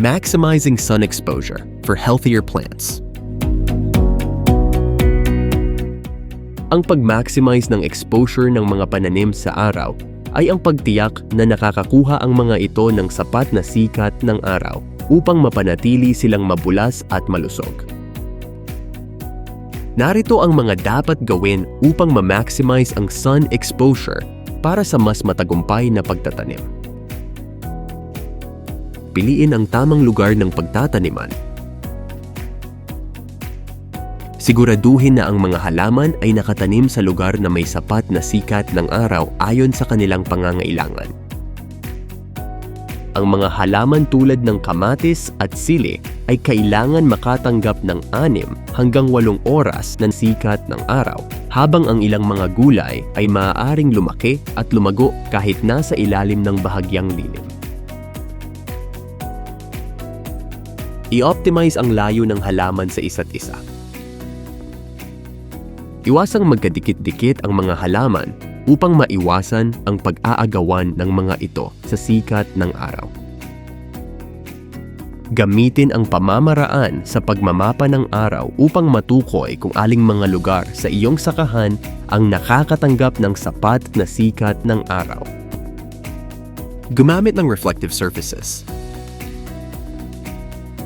Maximizing sun exposure for healthier plants. Ang pag-maximize ng exposure ng mga pananim sa araw ay ang pagtiyak na nakakakuha ang mga ito ng sapat na sikat ng araw upang mapanatili silang mabulas at malusog. Narito ang mga dapat gawin upang ma-maximize ang sun exposure para sa mas matagumpay na pagtatanim. Piliin ang tamang lugar ng pagtataniman. Siguraduhin na ang mga halaman ay nakatanim sa lugar na may sapat na sikat ng araw ayon sa kanilang pangangailangan. Ang mga halaman tulad ng kamatis at sili ay kailangan makatanggap ng 6 hanggang 8 oras ng sikat ng araw, habang ang ilang mga gulay ay maaaring lumaki at lumago kahit nasa ilalim ng bahagyang lilim. I-optimize ang layo ng halaman sa isa't isa. Iwasang magkadikit-dikit ang mga halaman upang maiwasan ang pag-aagawan ng mga ito sa sikat ng araw. Gamitin ang pamamaraan sa pagmamapa ng araw upang matukoy kung aling mga lugar sa iyong sakahan ang nakakatanggap ng sapat na sikat ng araw. Gumamit ng reflective surfaces.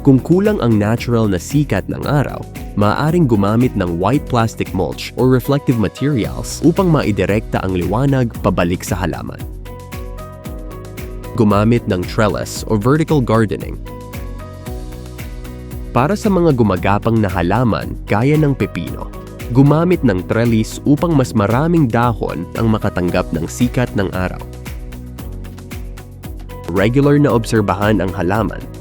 Kung kulang ang natural na sikat ng araw, maaaring gumamit ng white plastic mulch or reflective materials upang maidirekta ang liwanag pabalik sa halaman. Gumamit ng trellis o vertical gardening. Para sa mga gumagapang na halaman gaya ng pepino, gumamit ng trellis upang mas maraming dahon ang makatanggap ng sikat ng araw. Regular na obserbahan ang halaman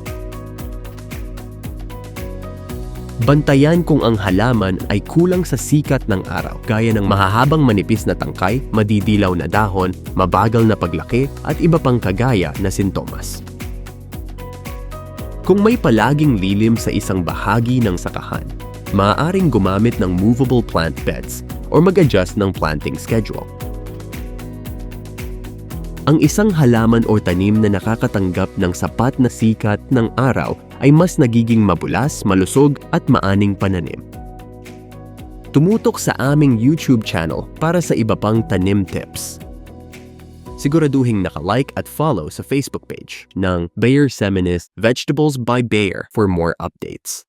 Bantayan kung ang halaman ay kulang sa sikat ng araw, gaya ng mahahabang manipis na tangkay, madidilaw na dahon, mabagal na paglaki, at iba pang kagaya na sintomas. Kung may palaging lilim sa isang bahagi ng sakahan, maaaring gumamit ng movable plant beds or mag-adjust ng planting schedule. Ang isang halaman o tanim na nakakatanggap ng sapat na sikat ng araw ay mas nagiging mabulas, malusog at maaning pananim. Tumutok sa aming YouTube channel para sa iba pang tanim tips. Siguraduhin naka-like at follow sa Facebook page ng Bayer Seminist Vegetables by Bayer for more updates.